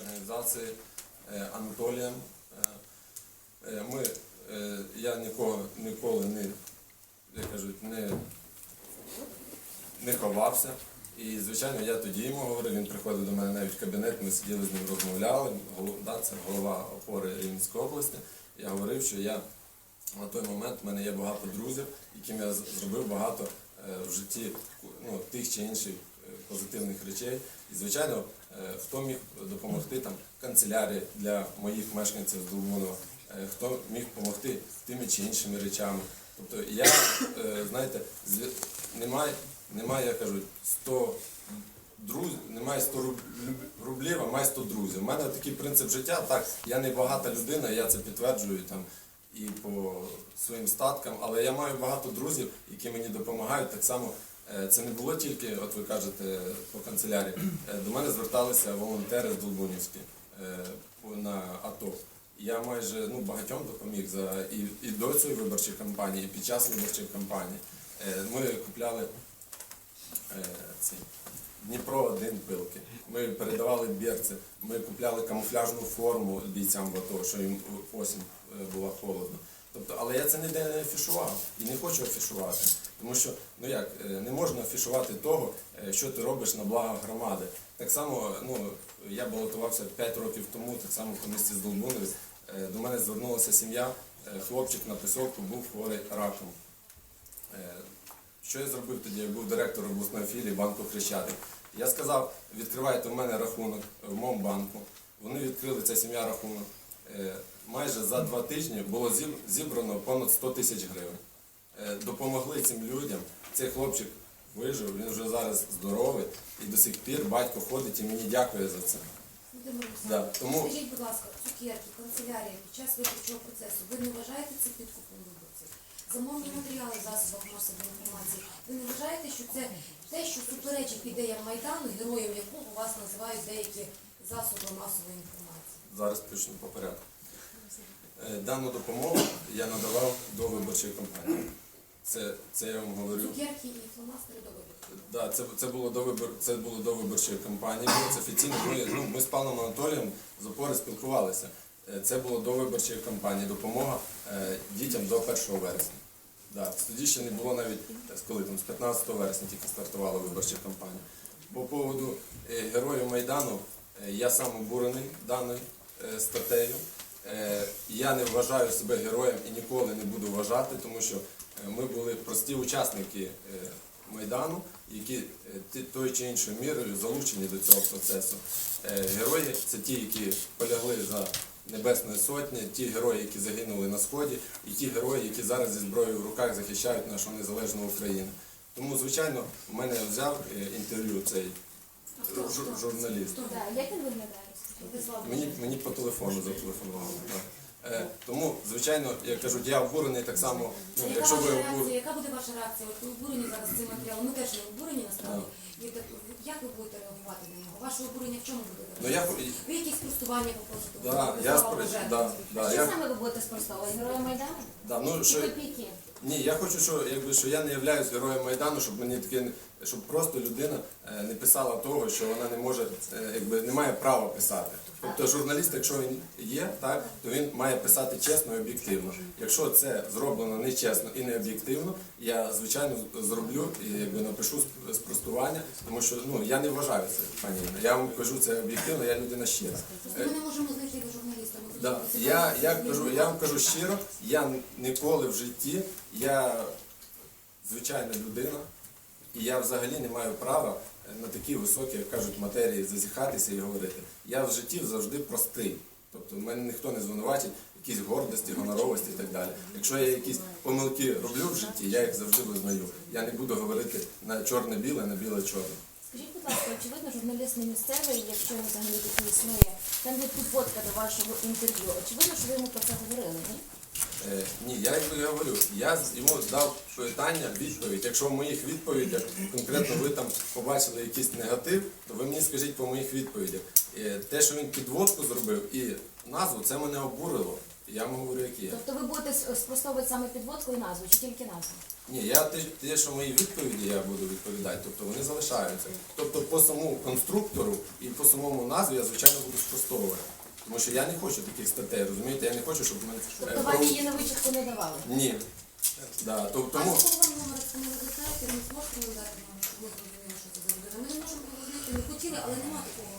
організації е, Анатолієм. Е, е, Ми, я нікого ніколи не, як кажуть, не, не ховався. І, звичайно, я тоді йому говорив, він приходив до мене навіть в кабінет, ми сиділи з ним розмовляли. Да, це голова опори Рівненської області. Я говорив, що я на той момент в мене є багато друзів, яким я зробив багато в житті ну, тих чи інших позитивних речей. І, звичайно, е, хто міг допомогти там канцелярії для моїх мешканців з Долбунова, е, хто міг допомогти тими чи іншими речами. Тобто я, е, знаєте, немає, немає, я кажу, 100 друзів, немає 100 руб- рублів, а має 100 друзів. У мене такий принцип життя. Так, я не багата людина, я це підтверджую там і по своїм статкам, але я маю багато друзів, які мені допомагають. Так само це не було тільки, от ви кажете, по канцелярії. Е, До мене зверталися волонтери з Долбунівські е, на АТО. Я майже ну, багатьом допоміг за і, і до цієї виборчої кампанії, і під час виборчої кампанії. Е, Ми купляли е, ці Дніпро один пилки. Ми передавали бірці, ми купляли камуфляжну форму бійцям в АТО, що їм осінь е, була холодно. Тобто, але я це ніде не афішував і не хочу афішувати. Тому що ну як е, не можна афішувати того, е, що ти робиш на благо громади. Так само, ну я балотувався 5 років тому, так само в місті з Долбунові. Е, До мене звернулася сім'я, хлопчик на посілку був хворий раком. Що я зробив тоді? Я був директором обласної філії банку Хрещатик. Я сказав, відкривайте в мене рахунок в моєму банку. Вони відкрили ця сім'я рахунок. Майже за два тижні було зібрано понад 100 тисяч гривень. Е, Допомогли цим людям. Цей хлопчик вижив, він вже зараз здоровий і до сих пір батько ходить і мені дякує за це. Да, тому- скажіть, будь ласка, цукерки, канцелярія під час виборчого процесу, ви не вважаєте це підкупом виборців? Замовні матеріали в засобах масової інформації. Ви не вважаєте, що це те, що суперечить ідеям Майдану, героєм якого вас називають деякі засоби масової інформації? Зараз почну по порядку. Е, Дану допомогу я надавав до виборчої кампанії. Це, це я вам говорю. Цукерки і фломастери до виборів. Да, це, це було до вибор, це було до виборчої кампанії. Було це офіційно. Ми, ну, ми з паном Анатолієм з опори спілкувалися. Е, Це було до виборчої кампанії. Допомога е, дітям до 1 вересня. Да, тоді ще не було навіть з коли там з 15 вересня тільки стартувала виборча кампанія. По поводу е, героїв Майдану е, я сам обурений даною е, статтею. Е, Я не вважаю себе героєм і ніколи не буду вважати, тому що е, ми були прості учасники е, Майдану, які тою чи іншою мірою залучені до цього процесу. Герої це ті, які полягли за Небесної Сотні, ті герої, які загинули на Сході, і ті герої, які зараз зі зброєю в руках захищають нашу незалежну Україну. Тому, звичайно, в мене взяв інтерв'ю цей жур- журналіст. Як він виглядає? Мені, мені по телефону зателефонували. так. Е, тому, звичайно, я кажу, я обурений так само. Ну, яка, якщо ваша ви реакція, обурені. яка буде ваша реакція? От ви обурені зараз цим матеріалом. Ми теж не обурені насправді. І так, як ви будете реагувати на нього? Ваше обурення в чому буде? Ну, я, Ви якісь спростування попросите? да, я, спри- да, да, Що я, саме ви будете спростовувати? Героя Майдану? да, ну, Чи що, копійки? Ні, я хочу, що якби що я не являюсь героєм майдану, щоб мені таке щоб просто людина е, не писала того, що вона не може, е, якби не має права писати. Тобто журналіст, якщо він є, так то він має писати чесно і об'єктивно. Якщо це зроблено нечесно і не об'єктивно, я звичайно зроблю і якби напишу спростування, тому що ну я не вважаю це, пані Я вам кажу це об'єктивно, я людина щира. Ми не можемо знайти ви журналіста. Ми Да. Я, я, кажу, я вам кажу щиро, я ніколи в житті, я звичайна людина, і я взагалі не маю права на такі високі, як кажуть, матерії зазіхатися і говорити. Я в житті завжди простий. Тобто мене ніхто не звинуватить якісь гордості, гоноровості і так далі. Якщо я якісь помилки роблю в житті, я їх завжди визнаю. Я не буду говорити на чорне-біле, на біле-чорне. Скажіть, будь ласка, очевидно, журналіст не місцевий, якщо він взагалі такий існує. Там тут фотка до вашого інтерв'ю. Очевидно, що ви йому про це говорили, ні? Е, ні, я я говорю, я йому дав питання, відповідь. Якщо в моїх відповідях конкретно ви там побачили якийсь негатив, то ви мені скажіть по моїх відповідях. Е, те, що він підводку зробив і назву, це мене обурило. Я вам говорю, як є. Тобто ви будете спростовувати саме підводку і назву, чи тільки назву? Ні, я те, те, що мої відповіді я буду відповідати, тобто вони залишаються. Тобто по самому конструктору і по самому назві я, звичайно, буду спростовувати. Тому що я не хочу таких статей, розумієте? Я не хочу, щоб мене... Тобто вам її на вичатку не давали? Ні. Да, тобто, тому... А вам номер не викликаєте, не зможете не дати вам, щоб ми зрозуміли, що це за? Ми не можемо говорити, не хотіли, але нема такого.